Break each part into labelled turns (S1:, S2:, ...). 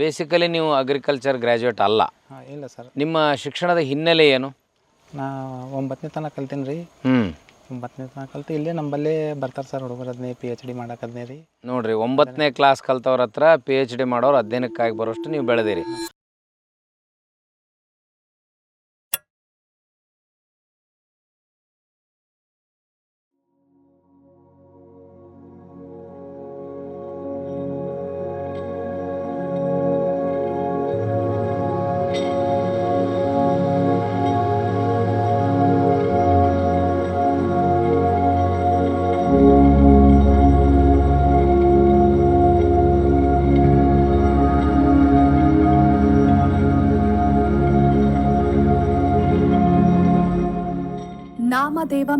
S1: Basically ನೀವು agriculture graduate ಅಲ್ಲ.
S2: ಹಾಂ ಇಲ್ಲ ಸರ್.
S1: ನಿಮ್ಮ ಶಿಕ್ಷಣದ ಹಿನ್ನೆಲೆ ಏನು?
S2: ನಾ ಒಂಬತ್ತನೇ ತನಕ ಕಲ್ತೀನಿ ರೀ.
S1: ಹ್ಞೂ
S2: ಒಂಬತ್ತನೇ ತನಕ ಕಲ್ತು ಇಲ್ಲೇ ನಮ್ಮಲ್ಲೇ ಬರ್ತಾರೆ ಸರ್ ಹುಡುಗರು ಅದನ್ನೇ ಪಿ ಎಚ್ ಡಿ ಮಾಡಕ್ಕದ್ನೇ ರೀ.
S1: ನೋಡ್ರಿ ಒಂಬತ್ತನೇ ಕ್ಲಾಸ್ ಕಲ್ತವ್ರ ಹತ್ರ ಪಿ ಎಚ್ ಡಿ ಮಾಡೋರು ಅಧ್ಯಯನಕ್ಕಾಗಿ ಬರೋಷ್ಟು ನೀವು ಬೆಳೆದಿರಿ.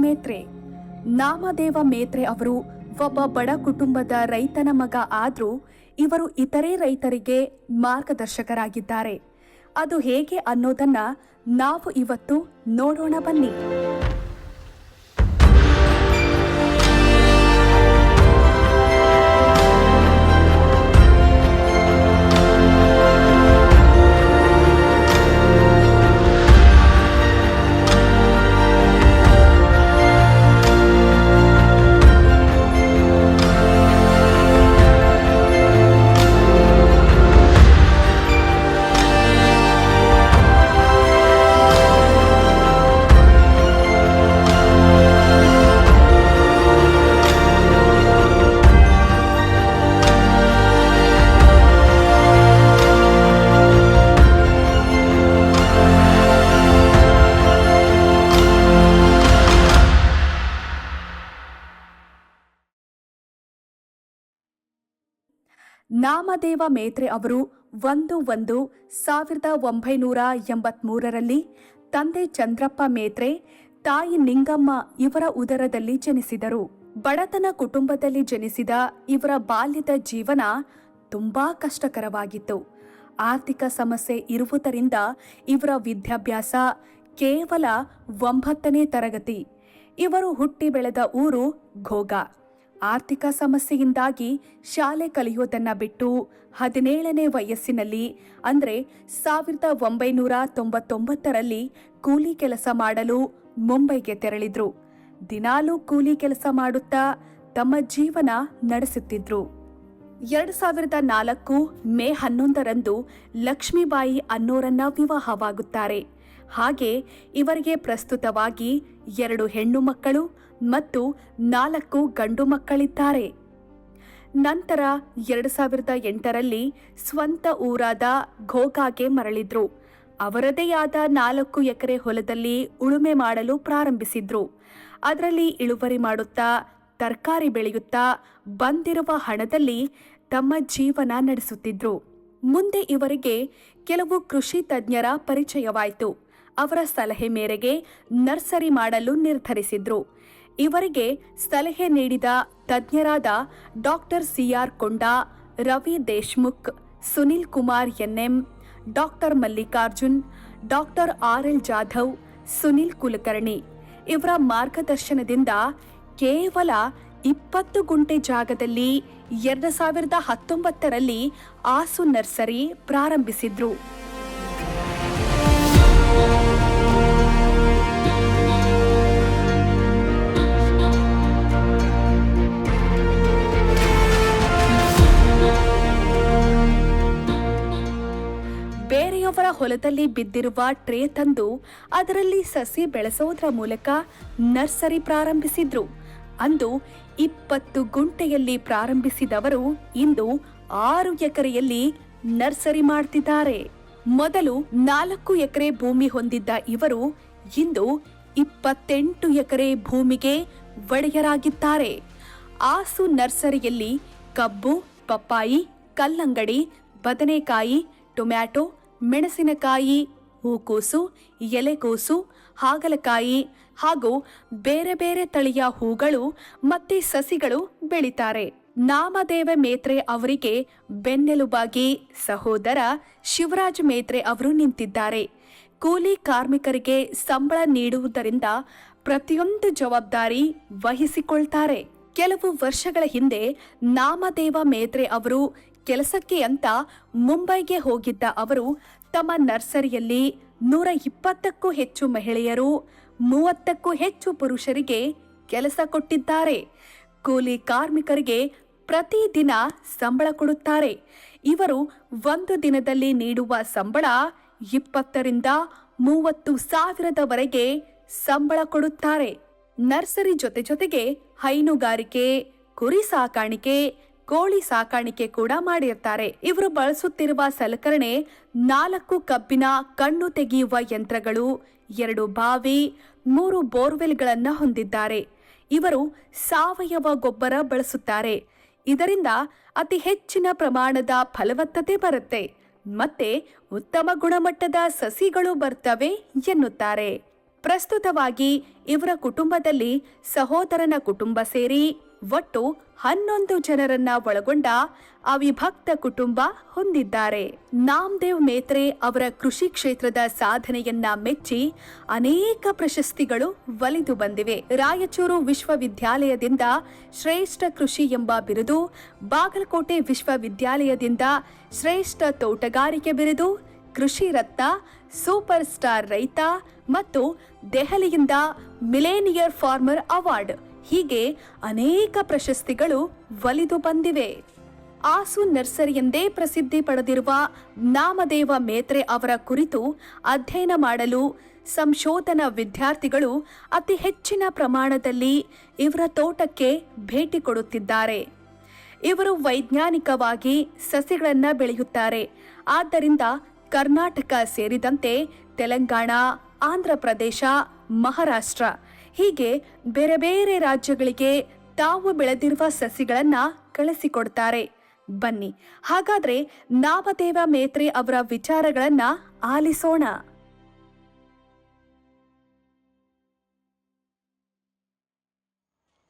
S3: ಮೇತ್ರೆ. ನಾಮದೇವ ಮೇತ್ರೆ ಅವರು ಒಬ್ಬ ಬಡ ಕುಟುಂಬದ ರೈತನ ಮಗ ಆದರೂ ಇವರು ಇತರೆ ರೈತರಿಗೆ ಮಾರ್ಗದರ್ಶಕರಾಗಿದ್ದಾರೆ. ಅದು ಹೇಗೆ ಅನ್ನೋದನ್ನ ನಾವು ಇವತ್ತು ನೋಡೋಣ ಬನ್ನಿ. ನಾಮದೇವ ಮೇತ್ರೆ ಅವರು ಒಂದು ಒಂದು ಸಾವಿರದ ಒಂಬೈನೂರ ಎಂಬತ್ಮೂರರಲ್ಲಿ ತಂದೆ ಚಂದ್ರಪ್ಪ ಮೇತ್ರೆ, ತಾಯಿ ನಿಂಗಮ್ಮ ಇವರ ಉದರದಲ್ಲಿ ಜನಿಸಿದರು. ಬಡತನ ಕುಟುಂಬದಲ್ಲಿ ಜನಿಸಿದ ಇವರ ಬಾಲ್ಯದ ಜೀವನ ತುಂಬಾ ಕಷ್ಟಕರವಾಗಿತ್ತು. ಆರ್ಥಿಕ ಸಮಸ್ಯೆ ಇರುವುದರಿಂದ ಇವರ ವಿದ್ಯಾಭ್ಯಾಸ ಕೇವಲ ಒಂಬತ್ತನೇ ತರಗತಿ. ಇವರು ಹುಟ್ಟಿ ಬೆಳೆದ ಊರು ಘೋಗ ಆರ್ಥಿಕ ಸಮಸ್ಯೆಯಿಂದಾಗಿ ಶಾಲೆ ಕಲಿಯೋದನ್ನ ಬಿಟ್ಟು ಹದಿನೇಳನೇ ವಯಸ್ಸಿನಲ್ಲಿ, ಅಂದರೆ ಸಾವಿರದ ಒಂಬೈನೂರ ತೊಂಬತ್ತೊಂಬತ್ತರಲ್ಲಿ ಕೂಲಿ ಕೆಲಸ ಮಾಡಲು ಮುಂಬೈಗೆ ತೆರಳಿದ್ರು. ದಿನಾಲೂ ಕೂಲಿ ಕೆಲಸ ಮಾಡುತ್ತಾ ತಮ್ಮ ಜೀವನ ನಡೆಸುತ್ತಿದ್ರು. ಎರಡು ಸಾವಿರದ ನಾಲ್ಕು ಮೇ ಹನ್ನೊಂದರಂದು ಲಕ್ಷ್ಮೀಬಾಯಿ ಅನ್ನೋರನ್ನ ವಿವಾಹವಾಗುತ್ತಾರೆ. ಹಾಗೆ ಇವರಿಗೆ ಪ್ರಸ್ತುತವಾಗಿ ಎರಡು ಹೆಣ್ಣು ಮಕ್ಕಳು ಮತ್ತು ನಾಲ್ಕು ಗಂಡು ಮಕ್ಕಳಿದ್ದಾರೆ. ನಂತರ ಎರಡು ಸಾವಿರದ ಎಂಟರಲ್ಲಿ ಸ್ವಂತ ಊರಾದ ಘೋಗಾಗೆ ಮರಳಿದ್ರು. ಅವರದೇ ಆದ ನಾಲ್ಕು ಎಕರೆ ಹೊಲದಲ್ಲಿ ಉಳುಮೆ ಮಾಡಲು ಪ್ರಾರಂಭಿಸಿದ್ರು. ಅದರಲ್ಲಿ ಇಳುವರಿ ಮಾಡುತ್ತಾ, ತರಕಾರಿ ಬೆಳೆಯುತ್ತಾ, ಬಂದಿರುವ ಹಣದಲ್ಲಿ ತಮ್ಮ ಜೀವನ ನಡೆಸುತ್ತಿದ್ರು. ಮುಂದೆ ಇವರಿಗೆ ಕೆಲವು ಕೃಷಿ ತಜ್ಞರ ಪರಿಚಯವಾಯಿತು. ಅವರ ಸಲಹೆ ಮೇರೆಗೆ ನರ್ಸರಿ ಮಾಡಲು ನಿರ್ಧರಿಸಿದ್ರು. ಇವರಿಗೆ ಸಲಹೆ ನೀಡಿದ ತಜ್ಞರಾದ doctor CR Konda, Ravi Deshmukh, Sunil Kumar NM, doctor Mallikarjun, doctor R L Jadhav, Sunil Kulkarni. ಇವರ ಮಾರ್ಗದರ್ಶನದಿಂದ ಕೇವಲ ಇಪ್ಪತ್ತು ಗುಂಟೆ ಜಾಗದಲ್ಲಿ ಎರಡು ಸಾವಿರದ ಹತ್ತೊಂಬತ್ತರಲ್ಲಿ ಆಸು ನರ್ಸರಿ ಪ್ರಾರಂಭಿಸಿದ್ರು. ಹೊಲದಲ್ಲಿ ಬಿದ್ದಿರುವ ಟ್ರೇ ತಂದು ಅದರಲ್ಲಿ ಸಸಿ ಬೆಳೆಸೋದ್ರ ಮೂಲಕ ನರ್ಸರಿ ಪ್ರಾರಂಭಿಸಿದ್ರು. ಅಂದು ಇಪ್ಪತ್ತು ಗುಂಟೆಯಲ್ಲಿ ಪ್ರಾರಂಭಿಸಿದವರು ಇಂದು ಆರು ಎಕರೆಯಲ್ಲಿ ನರ್ಸರಿ ಮಾಡ್ತಿದ್ದಾರೆ. ಮೊದಲು ನಾಲ್ಕು ಎಕರೆ ಭೂಮಿ ಹೊಂದಿದ್ದ ಇವರು ಇಂದು ಇಪ್ಪತ್ತೆಂಟು ಎಕರೆ ಭೂಮಿಗೆ ಒಡೆಯರಾಗಿದ್ದಾರೆ. ಆಸು ನರ್ಸರಿಯಲ್ಲಿ ಕಬ್ಬು, ಪಪ್ಪಾಯಿ, ಕಲ್ಲಂಗಡಿ, ಬದನೆಕಾಯಿ, ಟೊಮ್ಯಾಟೊ ಮೆಣಸಿನಕಾಯಿ, ಹೂಕೋಸು, ಎಲೆಕೋಸು, ಹಾಗಲಕಾಯಿ ಹಾಗೂ ಬೇರೆ ಬೇರೆ ತಳಿಯ ಹೂಗಳು ಮತ್ತೆ ಸಸಿಗಳು ಬೆಳಿತಾರೆ. ನಾಮದೇವ ಮೇತ್ರೆ ಅವರಿಗೆ ಬೆನ್ನೆಲುಬಾಗಿ ಸಹೋದರ ಶಿವರಾಜ್ ಮೇತ್ರೆ ಅವರು ನಿಂತಿದ್ದಾರೆ. ಕೂಲಿ ಕಾರ್ಮಿಕರಿಗೆ ಸಂಬಳ ನೀಡುವುದರಿಂದ ಪ್ರತಿಯೊಂದು ಜವಾಬ್ದಾರಿ ವಹಿಸಿಕೊಳ್ತಾರೆ. ಕೆಲವು ವರ್ಷಗಳ ಹಿಂದೆ ನಾಮದೇವ ಮೇತ್ರೆ ಅವರು ಕೆಲಸಕ್ಕೆ ಅಂತ ಮುಂಬೈಗೆ ಹೋಗಿದ್ದ ಅವರು, ತಮ್ಮ ನರ್ಸರಿಯಲ್ಲಿ ನೂರ ಇಪ್ಪತ್ತಕ್ಕೂ ಹೆಚ್ಚು ಮಹಿಳೆಯರು, ಮೂವತ್ತಕ್ಕೂ ಹೆಚ್ಚು ಪುರುಷರಿಗೆ ಕೆಲಸ ಕೊಟ್ಟಿದ್ದಾರೆ. ಕೂಲಿ ಕಾರ್ಮಿಕರಿಗೆ ಪ್ರತಿದಿನ ಸಂಬಳ ಕೊಡುತ್ತಾರೆ. ಇವರು ಒಂದು ದಿನದಲ್ಲಿ ನೀಡುವ ಸಂಬಳ ಇಪ್ಪತ್ತರಿಂದ ಮೂವತ್ತು ಸಾವಿರದವರೆಗೆ ಸಂಬಳ ಕೊಡುತ್ತಾರೆ. ನರ್ಸರಿ ಜೊತೆ ಜೊತೆಗೆ ಹೈನುಗಾರಿಕೆ, ಕುರಿ ಸಾಕಾಣಿಕೆ ಕೋಳಿ ಸಾಕಾಣಿಕೆ ಕೂಡ ಮಾಡಿರ್ತಾರೆ. ಇವರು ಬಳಸುತ್ತಿರುವ ಸಲಕರಣೆ ನಾಲ್ಕು ಕಬ್ಬಿನ ಕಣ್ಣು ತೆಗೆಯುವ ಯಂತ್ರಗಳು, ಎರಡು ಬಾವಿ, ಮೂರು ಬೋರ್ವೆಲ್ಗಳನ್ನು ಹೊಂದಿದ್ದಾರೆ. ಇವರು ಸಾವಯವ ಗೊಬ್ಬರ ಬಳಸುತ್ತಾರೆ. ಇದರಿಂದ ಅತಿ ಹೆಚ್ಚಿನ ಪ್ರಮಾಣದ ಫಲವತ್ತತೆ ಬರುತ್ತೆ. ಮತ್ತೆ ಉತ್ತಮ ಗುಣಮಟ್ಟದ ಸಸಿಗಳು ಬರ್ತವೆ ಎನ್ನುತ್ತಾರೆ. ಪ್ರಸ್ತುತವಾಗಿ ಇವರ ಕುಟುಂಬದಲ್ಲಿ ಸಹೋದರನ ಕುಟುಂಬ ಸೇರಿ ಒಟ್ಟು ಹನ್ನೊಂದು ಜನರನ್ನ ಒಳಗೊಂಡ ಅವಿಭಕ್ತ ಕುಟುಂಬ ಹೊಂದಿದ್ದಾರೆ. ನಾಮದೇವ್ ಮೇತ್ರೆ ಅವರ ಕೃಷಿ ಕ್ಷೇತ್ರದ ಸಾಧನೆಯನ್ನ ಮೆಚ್ಚಿ ಅನೇಕ ಪ್ರಶಸ್ತಿಗಳು ಒಲಿದು ಬಂದಿವೆ. ರಾಯಚೂರು ವಿಶ್ವವಿದ್ಯಾಲಯದಿಂದ ಶ್ರೇಷ್ಠ ಕೃಷಿ ಎಂಬ ಬಿರುದು, ಬಾಗಲಕೋಟೆ ವಿಶ್ವವಿದ್ಯಾಲಯದಿಂದ ಶ್ರೇಷ್ಠ ತೋಟಗಾರಿಕೆ ಬಿರುದು, ಕೃಷಿ ರತ್ನ, ಸೂಪರ್ ಸ್ಟಾರ್ ರೈತ ಮತ್ತು ದೆಹಲಿಯಿಂದ ಮಿಲೇನಿಯರ್ ಫಾರ್ಮರ್ ಅವಾರ್ಡ್ ಹೀಗೆ ಅನೇಕ ಪ್ರಶಸ್ತಿಗಳು ಒಲಿದು ಬಂದಿವೆ. ಆಸು ನರ್ಸರಿ ಎಂದೇ ಪ್ರಸಿದ್ಧಿ ಪಡೆದಿರುವ ನಾಮದೇವ ಮೇತ್ರೆ ಅವರ ಕುರಿತು ಅಧ್ಯಯನ ಮಾಡಲು ಸಂಶೋಧನಾ ವಿದ್ಯಾರ್ಥಿಗಳು ಅತಿ ಹೆಚ್ಚಿನ ಪ್ರಮಾಣದಲ್ಲಿ ಇವರ ತೋಟಕ್ಕೆ ಭೇಟಿ ಕೊಡುತ್ತಿದ್ದಾರೆ. ಇವರು ವೈಜ್ಞಾನಿಕವಾಗಿ ಸಸಿಗಳನ್ನು ಬೆಳೆಯುತ್ತಾರೆ. ಆದ್ದರಿಂದ ಕರ್ನಾಟಕ ಸೇರಿದಂತೆ ತೆಲಂಗಾಣ, ಆಂಧ್ರ ಪ್ರದೇಶ, ಮಹಾರಾಷ್ಟ್ರ ಹೀಗೆ ಬೇರೆ ಬೇರೆ ರಾಜ್ಯಗಳಿಗೆ ತಾವು ಬೆಳೆದಿರುವ ಸಸಿಗಳನ್ನ ಕಳಿಸಿಕೊಡ್ತಾರೆ. ಬನ್ನಿ ಹಾಗಾದ್ರೆ ನಾಮದೇವ ಮೇತ್ರೆ ಅವರ ವಿಚಾರಗಳನ್ನ ಆಲಿಸೋಣ.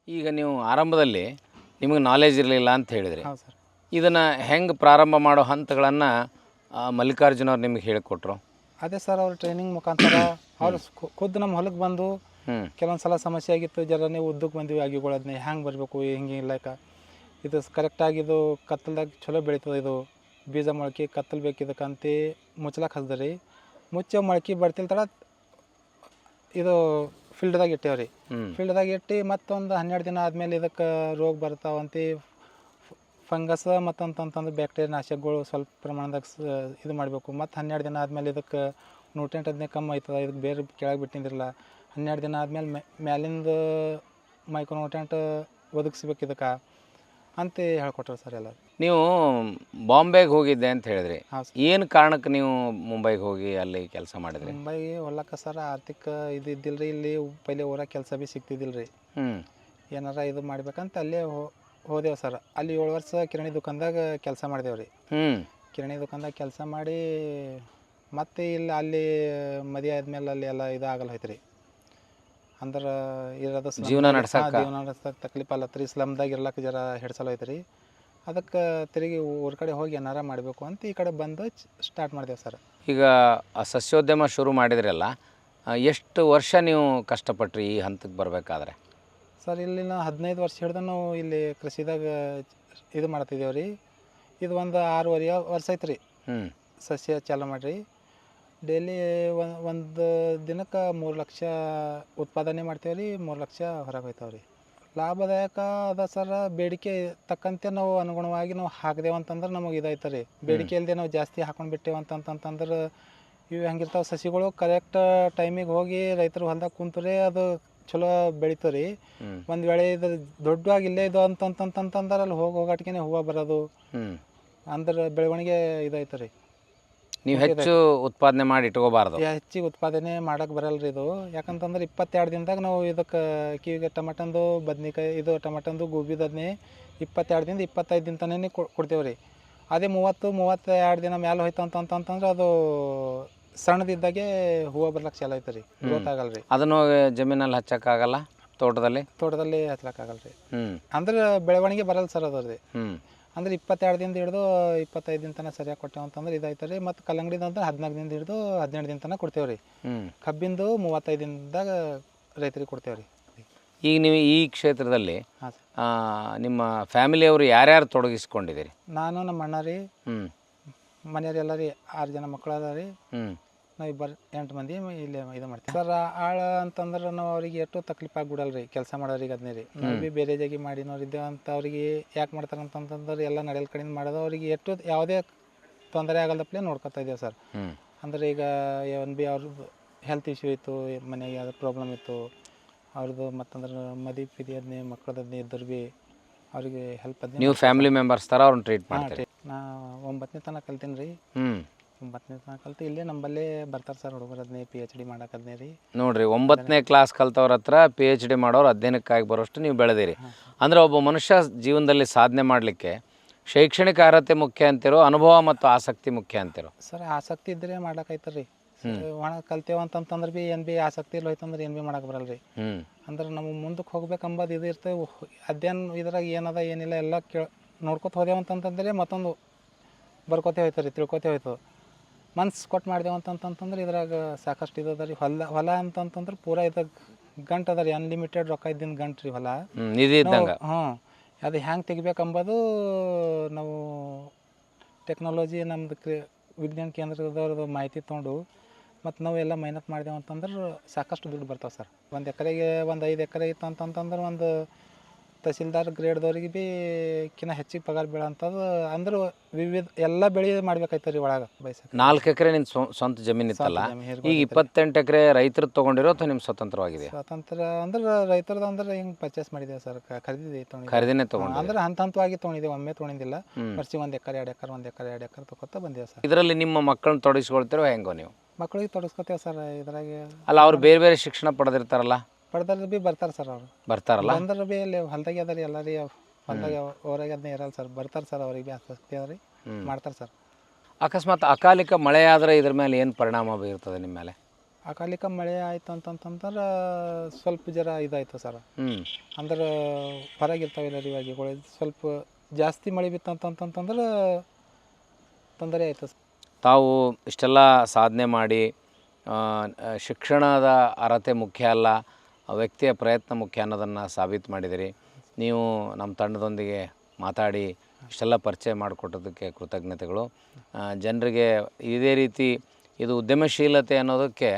S1: ಈಗ ನೀವು ಆರಂಭದಲ್ಲಿ ನಿಮಗೆ ನಾಲೆಜ್ ಇರಲಿಲ್ಲ ಅಂತ ಹೇಳಿದ್ರಿ.
S2: ಹೌದು ಸರ್.
S1: ಇದನ್ನು ಹೆಂಗೆ ಪ್ರಾರಂಭ ಮಾಡೋ ಹಂತಗಳನ್ನು ಮಲ್ಲಿಕಾರ್ಜುನ ಅವ್ರು ನಿಮಗೆ ಹೇಳಿಕೊಟ್ರು?
S2: ಅದೇ ಸರ್ ಅವ್ರ ಟ್ರೈನಿಂಗ್ ಮುಖಾಂತರ ಅವ್ರು ಖುದ್ದು ನಮ್ಮ ಹೊಲಕ್ಕೆ ಬಂದು ಕೆಲವೊಂದು ಸಲ ಸಮಸ್ಯೆ ಆಗಿತ್ತು ಜರ ನೀವು ಉದ್ದಕ್ಕೆ ಬಂದಿವಿ ಅಗಿಗಳದನ್ನ ಹ್ಯಾಂಗೆ ಬರಬೇಕು ಹಿಂಗೆ ಇಲ್ಲಕ ಇದು ಕರೆಕ್ಟಾಗಿ ಇದು ಕತ್ತಲ್ದಾಗ ಚಲೋ ಬೆಳೀತದೆ ಇದು. ಬೀಜ ಮೊಳಕೆ ಕತ್ತಲ್ ಬೇಕು ಇದಕ್ಕಂತ ಮುಚ್ಚಲಕ್ಕೆ ರೀ ಮುಚ್ಚ ಮೊಳಕೆ ಬರ್ತಿಲ್ ತಡ ಇದು ಫೀಲ್ಡ್ದಾಗ ಇಟ್ಟೇವ್ರಿ. ಫೀಲ್ಡ್ದಾಗ ಇಟ್ಟು ಮತ್ತೊಂದು ಹನ್ನೆರಡು ದಿನ ಆದಮೇಲೆ ಇದಕ್ಕೆ ರೋಗ ಬರ್ತಾವಂತೆ ಫಂಗಸ್ ಮತ್ತಂತಂತಂದು ಬ್ಯಾಕ್ಟೀರಿಯಾ ನಾಶಕಗಳು ಸ್ವಲ್ಪ ಪ್ರಮಾಣದಾಗ ಇದು ಮಾಡಬೇಕು. ಮತ್ತು ಹನ್ನೆರಡು ದಿನ ಆದಮೇಲೆ ಇದಕ್ಕೆ ನ್ಯೂಟ್ರೆಂಟ್ ಅದನ್ನೇ ಕಮ್ಮಿ ಆಯ್ತದ ಇದಕ್ಕೆ ಬೇರೆ ಕೆಳಗೆ ಬಿಟ್ಟಿದ್ದಿರಲ್ಲ ಹನ್ನೆರಡು ದಿನ ಆದಮೇಲೆ ಮ್ಯಾಲಿಂದ ಮೈಕ್ರೋ ನ್ಯೂಟ್ರೆಂಟ್ ಒದಗಿಸ್ಬೇಕು ಇದಕ್ಕೆ ಅಂತ ಹೇಳ್ಕೊಟ್ರು ಸರ್ ಎಲ್ಲ
S1: ನೀವು ಬಾಂಬೆಗೆ ಹೋಗಿದ್ದೆ ಅಂತ ಹೇಳಿದ್ರಿ.
S2: ಹಾಂ ಸರ್.
S1: ಏನು ಕಾರಣಕ್ಕೆ ನೀವು ಮುಂಬೈಗೆ ಹೋಗಿ ಅಲ್ಲಿ ಕೆಲಸ ಮಾಡಿದ್ರಿ?
S2: ಮುಂಬೈಗೆ ಹೊಲಕ್ಕೆ ಸರ್ ಆರ್ಥಿಕ ಇದು ಇದ್ದಿಲ್ಲ ರೀ ಇಲ್ಲಿ ಪೈಲೆ ಊರ ಕೆಲಸ ಭೀ ಸಿಗ್ತಿದ್ದಿಲ್ಲ ರೀ
S1: ಹ್ಞೂ
S2: ಏನಾರ ಇದು ಮಾಡ್ಬೇಕಂತ ಅಲ್ಲೇ ಹೋ ಹೋದೆವು ಸರ್. ಅಲ್ಲಿ ಏಳು ವರ್ಷ ಕಿರಾಣಿ ದುಕಾನ್ದಾಗ ಕೆಲಸ ಮಾಡಿದೆವು ರೀ
S1: ಹ್ಞೂ
S2: ಕಿರಾಣಿ ದುಕಾನ್ದಾಗ ಕೆಲಸ ಮಾಡಿ ಮತ್ತೆ ಇಲ್ಲಿ ಅಲ್ಲಿ ಮದುವೆ ಆದ್ಮೇಲೆ ಅಲ್ಲಿ ಎಲ್ಲ ಇದು ಆಗಲ್ಲ ಹೋಯ್ತು ರೀ ಅಂದ್ರೆ ಇರೋದು slum
S1: ಜೀವನ
S2: ದಾಗ- ಹಾ, ಜೀವನ ನಡ್ಸಕ್ಕೆ ತಕ್ಲೀಫ್ ಅಲ್ಲತ್ರಿ ಸ್ಲಮ್ದಾಗ ಇರ್ಲಕ್ಕೆ ಜರ ಹೆಡ್ಸಲ್ ಐತ್ರಿ. ರೀ ಅದಕ್ಕೆ ತಿರುಗಿ ಊರ ಕಡೆ ಹೋಗಿ ಏನಾರ ಮಾಡಬೇಕು ಅಂತ ಈ ಕಡೆ ಬಂದು ಸ್ಟಾರ್ಟ್ ಮಾಡಿದೆವು ಸರ್.
S1: ಈಗ ಆ ಸಸ್ಯೋದ್ಯಮ ಶುರು ಮಾಡಿದ್ರಲ್ಲ ಆ, ಎಷ್ಟು ವರ್ಷ ನೀವು ಕಷ್ಟಪಟ್ರಿ ಈ ಹಂತಕ್ಕೆ ಬರಬೇಕಾದ್ರೆ?
S2: ಸರ್ ಇಲ್ಲಿ ನಾವು ಹದಿನೈದು ವರ್ಷ ಹಿಡ್ದು ನಾವು ಇಲ್ಲಿ ಕೃಷಿದಾಗ ಇದು ಮಾಡ್ತಿದ್ದೇವೆ ರೀ ಇದು ಒಂದು ಆರೂವರೆ ವರ್ಷ ಐತ್ರಿ.
S1: ಹ್ಞೂ
S2: ಸಸ್ಯ ಚಾಲು ಮಾಡಿರಿ. ಡೈಲಿ ಒಂದು ದಿನಕ್ಕೆ ಮೂರು ಲಕ್ಷ ಉತ್ಪಾದನೆ ಮಾಡ್ತೇವೆ ರೀ ಮೂರು ಲಕ್ಷ ಹೊರಗೆ ಹೋಗ್ತಾವೆ ರೀ. ಲಾಭದಾಯಕ ಅದ ಸರ್ ಬೇಡಿಕೆ ತಕ್ಕಂತೆ ನಾವು ಅನುಗುಣವಾಗಿ ನಾವು ಹಾಕ್ದೇವು ಅಂತಂದ್ರೆ ನಮಗೆ ಇದಾಯ್ತು ರೀ. ಬೇಡಿಕೆ ಇಲ್ಲದೆ ನಾವು ಜಾಸ್ತಿ ಹಾಕೊಂಡು ಬಿಟ್ಟೇವು ಅಂತಂತಂತಂದ್ರೆ ಇವು ಹೆಂಗಿರ್ತಾವೆ ಸಸಿಗಳು ಕರೆಕ್ಟ್ ಟೈಮಿಗೆ ಹೋಗಿ ರೈತರು ಹೊಲ್ದಾಗ ಕುಂತ್ರೆ ಅದು ಚಲೋ ಬೆಳಿತು ರೀ. ಒಂದು ವೇಳೆ ಇದು ದೊಡ್ಡವಾಗಿ ಇಲ್ಲೇ ಇದು ಅಂತಂತಂತಂದ್ರೆ ಅಲ್ಲಿ ಹೋಗಿ ಹೋಗಾಟ್ಗೆನೆ ಹೂವು ಬರೋದು. ಅಂದ್ರೆ ಬೆಳವಣಿಗೆ ಇದಾಯ್ತು ರೀ.
S1: ನೀವು ಹೆಚ್ಚು ಉತ್ಪಾದನೆ ಮಾಡಿ ಇಟ್ಕೋಬಾರ್ದು.
S2: ಹೆಚ್ಚಿಗೆ ಉತ್ಪಾದನೆ ಮಾಡಕ್ಕೆ ಬರಲ್ರಿ ಇದು. ಯಾಕಂತಂದ್ರೆ ಇಪ್ಪತ್ತೆರಡು ದಿನದಾಗ ನಾವು ಇದಕ್ಕೆ ಕಿವಿಗೆ ಟಮಟಂದು ಬದ್ನಿಕಾಯಿ ಇದು ಟಮಟಂದು ಗೋಬಿದದ್ನೇ ಇಪ್ಪತ್ತೆರಡು ದಿನದ ಇಪ್ಪತ್ತೈದು ದಿನ ತನೇ ಕೊಡ್ತೇವೆ ರೀ ಅದೇ ಮೂವತ್ತು ಮೂವತ್ತೆರಡು ದಿನ ಮ್ಯಾಲೆ ಹೋಯ್ತು ಅಂತಂತಂದ್ರೆ ಅದು ಸಣ್ಣದಿದ್ದಾಗೆ ಹೂವು ಬರ್ಲಕ್ಕೆ ಚಾಲು ಐತೆ ರೀ ಗ್ರೋತ್ ರೀ
S1: ಅದನ್ನು ಜಮೀನಲ್ಲಿ ಹಚ್ಚಕ್ಕಾಗಲ್ಲ? ತೋಟದಲ್ಲಿ?
S2: ತೋಟದಲ್ಲಿ ಹಚ್ಲಕ್ಕಾಗಲ್ಲ ರೀ
S1: ಹ್ಞೂ
S2: ಅಂದ್ರೆ ಬೆಳವಣಿಗೆ ಬರಲ್ಲ ಸರ್ ಅದ್ರದ್ದು.
S1: ಹ್ಞೂ
S2: ಅಂದ್ರೆ ಇಪ್ಪತ್ತೆರಡು ದಿನದ ಹಿಡಿದು ಇಪ್ಪತ್ತೈದು ದಿನ ತನಕ ಸರಿಯಾಗಿ ಕೊಟ್ಟೆವು ಅಂತಂದ್ರೆ ಇದಾಯ್ತು ರೀ ಮತ್ತು ಕಲ್ಲಂಗಡಿ ಅಂದ್ರೆ ಹದಿನಾಲ್ಕು ದಿನದ ಹಿಡಿದು ಹದಿನೆಂಟು ದಿನ ತನಕ ಕೊಡ್ತೇವೆ ರೀ ಕಬ್ಬಿಂದು ಮೂವತ್ತೈದು ದಿನದಾಗ ರೈತರಿಗೆ ಕೊಡ್ತೇವೆ ರೀ
S1: ಈಗ ನೀವು ಈ ಕ್ಷೇತ್ರದಲ್ಲಿ ನಿಮ್ಮ ಫ್ಯಾಮಿಲಿಯವರು ಯಾರ್ಯಾರು ತೊಡಗಿಸ್ಕೊಂಡಿದ್ದೀರಿ?
S2: ನಾನು ನಮ್ಮ ಅಣ್ಣ ರೀ
S1: ಹ್ಞೂ
S2: ಮನೆಯವರೆಲ್ಲ ರೀ ಆರು ಜನ ಮಕ್ಕಳು ಅದ ರೀ
S1: ಹ್ಞೂ
S2: ನಾವು ಇಬ್ಬರು ಎಂಟು ಮಂದಿ ಇಲ್ಲಿ ಇದು ಮಾಡ್ತೀವಿ. ಸರ್ ಆಳ ಅಂತಂದ್ರೆ ನಾವು ಅವ್ರಿಗೆ ಎಷ್ಟು ತಕ್ಲೀಫ್ ಆಗ್ಬಿಡಲ್ಲ ರೀ ಕೆಲಸ ಮಾಡೋರಿಗೆ ಅದನ್ನೇ ರೀ ನಾವು ಭೀ ಬೇರೆ ಜಾಗಿ ಮಾಡಿ ಇದ್ದೇವೆ ಅಂತ ಅವ್ರಿಗೆ ಯಾಕೆ ಮಾಡ್ತಾರೆ ಅಂತಂತಂದ್ರೆ ಎಲ್ಲ ನಡೆಯಲ್ ಕಡೆಯಿಂದ ಮಾಡೋದು ಅವ್ರಿಗೆ ಎಷ್ಟು ಯಾವುದೇ ತೊಂದರೆ ಆಗಲ್ದಪ್ಲೆ ನೋಡ್ಕೊತಾ ಇದ್ದೇವೆ ಸರ್. ಅಂದರೆ ಈಗ ಏನು ಭೀ ಅವ್ರದ್ದು ಹೆಲ್ತ್ ಇಶ್ಯೂ ಇತ್ತು ಮನೆಗೆ ಯಾವ್ದು ಪ್ರಾಬ್ಲಮ್ ಇತ್ತು ಅವ್ರದ್ದು ಮತ್ತಂದ್ರೆ ಮದಿ ಪಿದಿ ಅದನ್ನೇ ಮಕ್ಕಳದನ್ನೇ ಇದ್ದರು ಭೀ ಅವ್ರಿಗೆ ಹೆಲ್ಪ್ ಅದನ್ನೇ
S1: ನೀವು ಫ್ಯಾಮಿಲಿ ಮೆಂಬರ್ಸ್ ಥರ ಅವ್ರನ್ನ ಟ್ರೀಟ್ ಮಾಡ್ತೀರಿ?
S2: ನಾ ಒಂಬತ್ತನೇ ತನಕ ಕಲ್ತೀನಿ ರೀ
S1: ಹ್ಞೂ
S2: ಒಂಬತ್ತನೇ ತನಕ ಕಲ್ತು. ಇಲ್ಲೇ ನಮ್ಮಲ್ಲೇ ಬರ್ತಾರೆ ಸರ್ ಹುಡುಗರು ಅದನ್ನೇ ಪಿ ಎಚ್ ಡಿ ಮಾಡಕ್ಕದನ್ನೇ ರೀ.
S1: ನೋಡ್ರಿ ಒಂಬತ್ತನೇ ಕ್ಲಾಸ್ ಕಲ್ತವ್ರ ಹತ್ರ ಪಿ ಎಚ್ ಡಿ ಮಾಡೋರು ಅಧ್ಯಯನಕ್ಕಾಗಿ ಬರೋಷ್ಟು ನೀವು ಬೆಳೆದಿರಿ. ಅಂದರೆ ಒಬ್ಬ ಮನುಷ್ಯ ಜೀವನದಲ್ಲಿ ಸಾಧನೆ ಮಾಡಲಿಕ್ಕೆ ಶೈಕ್ಷಣಿಕ ಅರ್ಹತೆ ಮುಖ್ಯ ಅಂತಿರೋ ಅನುಭವ ಮತ್ತು ಆಸಕ್ತಿ ಮುಖ್ಯ ಅಂತಿರೋ?
S2: ಸರ್ ಆಸಕ್ತಿ ಇದ್ದರೆ ಮಾಡ್ಲಕೈತೆ ರೀ. ಒಣ ಕಲ್ತೇವ ಅಂತಂತಂದ್ರೆ ಬಿ ಏನು ಬಿ ಆಸಕ್ತಿ ಇಲ್ಲ ಹೋಯ್ತಂದ್ರೆ ಏನು ಬಿ ಮಾಡಕ್ಕೆ ಬರಲ್ಲ ರೀ. ಅಂದ್ರೆ ನಾವು ಮುಂದಕ್ಕೆ ಹೋಗ್ಬೇಕಂಬದು ಇದು ಇರ್ತದೆ. ಅಧ್ಯಯನ ಇದ್ರಾಗ ಏನದ ಏನಿಲ್ಲ ಎಲ್ಲ ಕೇಳ ನೋಡ್ಕೊತ ಹೋದೆವು ಅಂತಂತಂದ್ರೆ ಮತ್ತೊಂದು ಬರ್ಕೋತೇ ಹೋಯ್ತಾರೆ ರೀ ತಿಳ್ಕೊತೇ ಹೋಯ್ತು ಮನ್ಸು ಕೊಟ್ಟು ಮಾಡಿದೆವು ಅಂತಂತಂದ್ರೆ ಇದ್ರಾಗ ಸಾಕಷ್ಟು ಇದು ರೀ ಹೊಲ ಹೊಲ ಅಂತಂತಂದ್ರೆ ಪೂರ ಇದಾಗ ಗಂಟು ಅದ ರೀ ಅನ್ಲಿಮಿಟೆಡ್ ರೊಕ್ಕ ಇದ್ದಿನ ಗಂಟು ರೀ ಹೊಲ.
S1: ಹ್ಞೂ ನಿಧಿ ಇದ್ದಂಗೆ.
S2: ಹ್ಞೂ ಅದು ಹ್ಯಾಂಗೆ ತೆಗಿಬೇಕಂಬೋದು ನಾವು ಟೆಕ್ನಾಲಜಿ ನಮ್ದು ಕ್ರಿ ವಿಜ್ಞಾನ ಕೇಂದ್ರದವ್ರದ್ದು ಮಾಹಿತಿ ತೊಗೊಂಡು ಮತ್ತು ನಾವು ಎಲ್ಲ ಮೆಹನತ್ ಮಾಡಿದೆವು ಅಂತಂದ್ರೆ ಸಾಕಷ್ಟು ದುಡ್ಡು ಬರ್ತಾವೆ ಸರ್. ಒಂದು ಎಕರೆಗೆ ಒಂದು ಐದು ಎಕರೆ ಇತ್ತು ಅಂತಂತಂದ್ರೆ ಒಂದು ತಹಸೀಲ್ದಾರ್ ಗ್ರೇಡ್ದವ್ರಿಗೆ ಭೀ ಕಿನ್ನ ಹೆಚ್ಚಿಗೆ ಪಗಾರ ಬೀಳಂಥದ್ದು ಅಂದ್ರೆ ವಿವಿಧ ಎಲ್ಲ ಬೆಳೆ ಮಾಡ್ಬೇಕಾಯ್ತು ರೀ ಒಳಗೆ ಬಯಸ
S1: ನಾಲ್ಕು ಎಕರೆ ಸ್ವ- ಸ್ವಂತ ಜಮೀನು ಇತ್ತಲ್ಲ? ಈಗ ಇಪ್ಪತ್ತೆಂಟು ಎಕರೆ ರೈತರು ತೊಗೊಂಡಿರೋ ಅಥವಾ ನಿಮ್ಮ ಸ್ವತಂತ್ರವಾಗಿದೆ
S2: ಸ್ವತಂತ್ರ ಅಂದ್ರೆ ರೈತರದ ಅಂದ್ರೆ ಹಿಂಗೆ ಪರ್ಚೇಸ್ ಮಾಡಿದ್ದೇವೆ ಸರ್ ಖರೀದಿ ತೊಗೊಂಡಿದ್ದೇವೆ
S1: ಖರೀದಿನೇ ತೊಗೊಂಡು
S2: ಅಂದ್ರೆ ಹಂತ ಹಂತವಾಗಿ ತೊಗೊಂಡಿದ್ದೇವೆ ಒಮ್ಮೆ ತೊಗೊಂಡಿದ್ದಿಲ್ಲ. ವರ್ಷಿ ಒಂದು ಎಕರೆ ಎರಡು ಎಕರೆ ಒಂದು ಎಕರೆ ಎರಡು ಎಕರೆ ತೊಗೊತ ಬಂದೇವೆ ಸರ್.
S1: ಇದರಲ್ಲಿ ನಿಮ್ಮ ಮಕ್ಕಳನ್ನ ತೊಡಗಿಸ್ಕೊಳ್ತಿರೋ ಹೆಂಗೋ ನೀವು?
S2: ಮಕ್ಕಳಿಗೆ ತೊಡಗಿಸ್ಕೊತೇವೆ ಸರ್ ಇದ್ರಾಗೆ.
S1: ಅಲ್ಲ ಅವ್ರು ಬೇರೆ ಬೇರೆ ಶಿಕ್ಷಣ ಪಡೆದಿರ್ತಾರಲ್ಲ?
S2: ಪಡೆದ್ರೆ ಭೀ ಬರ್ತಾರೆ ಸರ್ ಅವರು.
S1: ಬರ್ತಾರಲ್ಲ?
S2: ಅಂದ್ರೆ ಭೀ ಅಲ್ಲಿ ಹೊಲ್ದಾಗೆ ಅದ ರೀ ಎಲ್ಲ ರೀ ಹೊಲ್ದಾಗ ಹೊರಗೆ ಅದನ್ನ ಇರಲ್ಲ ಸರ್. ಬರ್ತಾರೆ ಸರ್ ಅವ್ರಿಗೆ ಭೀ ಆಸಕ್ತಿ ಅದ ರೀ. ಮಾಡ್ತಾರೆ ಸರ್.
S1: ಅಕಸ್ಮಾತ್ ಅಕಾಲಿಕ ಮಳೆ ಆದರೆ ಇದ್ರ ಮೇಲೆ ಏನು ಪರಿಣಾಮ ಬೀರ್ತದೆ ನಿಮ್ಮ ಮೇಲೆ
S2: ಅಕಾಲಿಕ ಮಳೆ ಆಯ್ತು ಅಂತಂತಂದ್ರೆ ಸ್ವಲ್ಪ ಜರ ಇದಾಯ್ತು ಸರ್. ಅಂದ್ರೆ ಹೊರಗಿರ್ತಾವಿಲ್ಲ ರೀ ಇವಾಗ ಸ್ವಲ್ಪ ಜಾಸ್ತಿ ಮಳೆ ಬಿತ್ತು ಅಂತಂತಂದ್ರೆ ತೊಂದರೆ ಆಯಿತು
S1: ತಾವು ಇಷ್ಟೆಲ್ಲ ಸಾಧನೆ ಮಾಡಿ ಶಿಕ್ಷಣದ ಅರ್ಹತೆ ಮುಖ್ಯ ಅಲ್ಲ. ವ್ಯಕ್ತಿಯ ಪ್ರಯತ್ನ ಮುಖ್ಯ ಅನ್ನೋದನ್ನು ಸಾಬೀತು ಮಾಡಿದಿರಿ. ನೀವು ನಮ್ಮ ತಂಡದೊಂದಿಗೆ ಮಾತಾಡಿ ಇಷ್ಟೆಲ್ಲ ಪರಿಚಯ ಮಾಡಿಕೊಟ್ಟೋದಕ್ಕೆ ಕೃತಜ್ಞತೆಗಳು. ಜನರಿಗೆ ಇದೇ ರೀತಿ ಇದು ಉದ್ಯಮಶೀಲತೆ ಅನ್ನೋದಕ್ಕೆ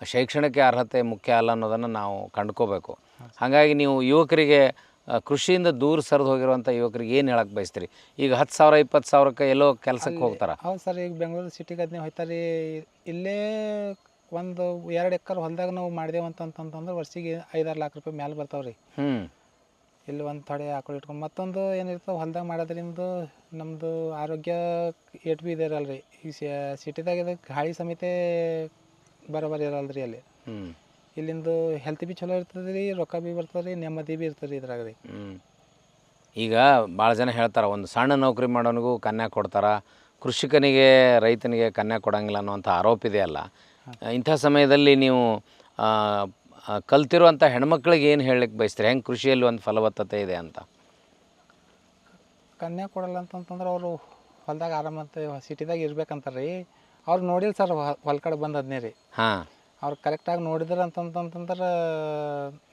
S1: ಶೈಕ್ಷಣಿಕ ಅರ್ಹತೆ ಮುಖ್ಯ ಅಲ್ಲ ಅನ್ನೋದನ್ನು ನಾವು ಕಂಡ್ಕೋಬೇಕು. ಹಾಗಾಗಿ ನೀವು ಯುವಕರಿಗೆ ಕೃಷಿಯಿಂದ ದೂರ ಸರಿದು ಹೋಗಿರುವಂಥ ಯುವಕರಿಗೆ ಏನು ಹೇಳಕ್ಕೆ ಬಯಸ್ತೀರಿ? ಈಗ ಹತ್ತು ಸಾವಿರ ಇಪ್ಪತ್ತು ಸಾವಿರಕ್ಕೆ ಎಲ್ಲೋ ಕೆಲಸಕ್ಕೆ ಹೋಗ್ತಾರೆ?
S2: ಹೌದು ಸರ್ ಈಗ ಬೆಂಗಳೂರು ಸಿಟಿಗೆ ಅದನ್ನೇ ಹೋಯ್ತಾರೆ ಇಲ್ಲೇ ಒಂದು ಎರಡು ಎಕರೆ ಹೊಲದಾಗ ನಾವು ಮಾಡಿದೆವು ಅಂತಂತಂತಂದ್ರೆ ವರ್ಷಿಗೆ ಐದಾರು ಲಾಖ ರೂಪಾಯಿ ಮ್ಯಾಲೆ ಬರ್ತಾವೆ ರೀ.
S1: ಹ್ಞೂ
S2: ಇಲ್ಲಿ ಒಂದು ಥೊಡೆ ಆಕಳು ಇಟ್ಕೊಂಡು ಮತ್ತೊಂದು ಏನಿರ್ತವೆ ಹೊಲದಾಗ ಮಾಡೋದ್ರಿಂದ ನಮ್ಮದು ಆರೋಗ್ಯ ಏಟ್ ಬಿ ಇದಿರಲ್ಲ ರೀ. ಈ ಸಿಟಿದಾಗ ಇದಕ್ಕೆ ಗಾಳಿ ಸಮೇತ ಬರೋಬರ್ ಇರಲ್ಲ ರೀ ಅಲ್ಲಿ.
S1: ಹ್ಞೂ
S2: ಇಲ್ಲಿಂದು ಹೆಲ್ತ್ ಬಿ ಚಲೋ ಇರ್ತದೆ ರೀ ರೊಕ್ಕ ಬಿ ಬರ್ತದೆ ರೀ ನೆಮ್ಮದಿ ಬಿ ಇರ್ತದೆ ರೀ ಇದ್ರಾಗ ರೀ.
S1: ಹ್ಮ್. ಈಗ ಭಾಳ ಜನ ಹೇಳ್ತಾರೆ ಒಂದು ಸಣ್ಣ ನೌಕರಿ ಮಾಡೋನಿಗೂ ಕನ್ಯಾ ಕೊಡ್ತಾರ ಕೃಷಿಕನಿಗೆ ರೈತನಿಗೆ ಕನ್ಯಾ ಕೊಡಂಗಿಲ್ಲ ಅನ್ನುವಂಥ ಆರೋಪ ಇದೆಯಲ್ಲ ಇಂಥ ಸಮಯದಲ್ಲಿ ನೀವು ಕಲ್ತಿರುವಂಥ ಹೆಣ್ಮಕ್ಳಿಗೆ ಏನು ಹೇಳಲಿಕ್ಕೆ ಬಯಸ್ತೀರಿ? ಹೆಂಗೆ ಕೃಷಿಯಲ್ಲಿ ಒಂದು ಫಲವತ್ತತೆ ಇದೆ ಅಂತ?
S2: ಕನ್ಯಾ ಕೊಡಲ್ಲ ಅಂತಂತಂದ್ರೆ ಅವರು ಹೊಲ್ದಾಗ ಆರಾಮಂತ ಸಿಟಿದಾಗ ಇರ್ಬೇಕಂತಾರೆ ರೀ ಅವ್ರು ನೋಡಿಲ್ಲ ಸರ್ ಹೊಲ ಕಡೆ ಬಂದು ಅದನ್ನೇ ರೀ.
S1: ಹಾಂ.
S2: ಅವ್ರು ಕರೆಕ್ಟಾಗಿ ನೋಡಿದ್ರೆ ಅಂತಂತಂದ್ರೆ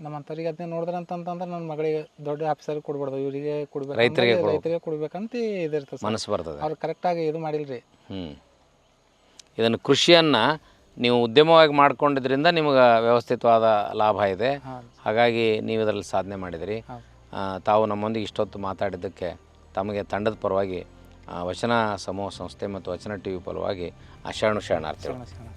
S2: ನಮ್ಮಂಥವ್ರಿಗೆ ಅದನ್ನೇ ನೋಡಿದ್ರೆ ಅಂತಂತಂದ್ರೆ ನನ್ನ ಮಗಳಿಗೆ ದೊಡ್ಡ ಆಫೀಸರ್ಗೆ ಕೊಡ್ಬಾರ್ದು ಇವರಿಗೆ ಕೊಡ್ಬೇಕು
S1: ರೈತರಿಗೆ.
S2: ರೈತರಿಗೆ ಕೊಡ್ಬೇಕಂತ ಇದಿರ್ತದೆ
S1: ಮನಸ್ಸು ಬರ್ತದೆ.
S2: ಅವ್ರು ಕರೆಕ್ಟಾಗಿ ಇದು ಮಾಡಿಲ್ಲ ರೀ
S1: ಹ್ಞೂ ಇದನ್ನು ಕೃಷಿಯನ್ನು ನೀವು ಉದ್ಯಮವಾಗಿ ಮಾಡ್ಕೊಂಡಿದ್ರಿಂದ ನಿಮಗೆ ವ್ಯವಸ್ಥಿತವಾದ ಲಾಭ ಇದೆ. ಹಾಗಾಗಿ ನೀವು ಇದರಲ್ಲಿ ಸಾಧನೆ ಮಾಡಿದಿರಿ. ತಾವು ನಮ್ಮೊಂದಿಗೆ ಇಷ್ಟೊತ್ತು ಮಾತಾಡಿದ್ದಕ್ಕೆ ತಮಗೆ ತಂಡದ ಪರವಾಗಿ ವಚನ ಸಮೂಹ ಸಂಸ್ಥೆ ಮತ್ತು ವಚನ ಟಿ ವಿ ಪರವಾಗಿ ಶರಣು ಶರಣಾರ್ಥಿ
S2: ಶರಣ ಶರಣ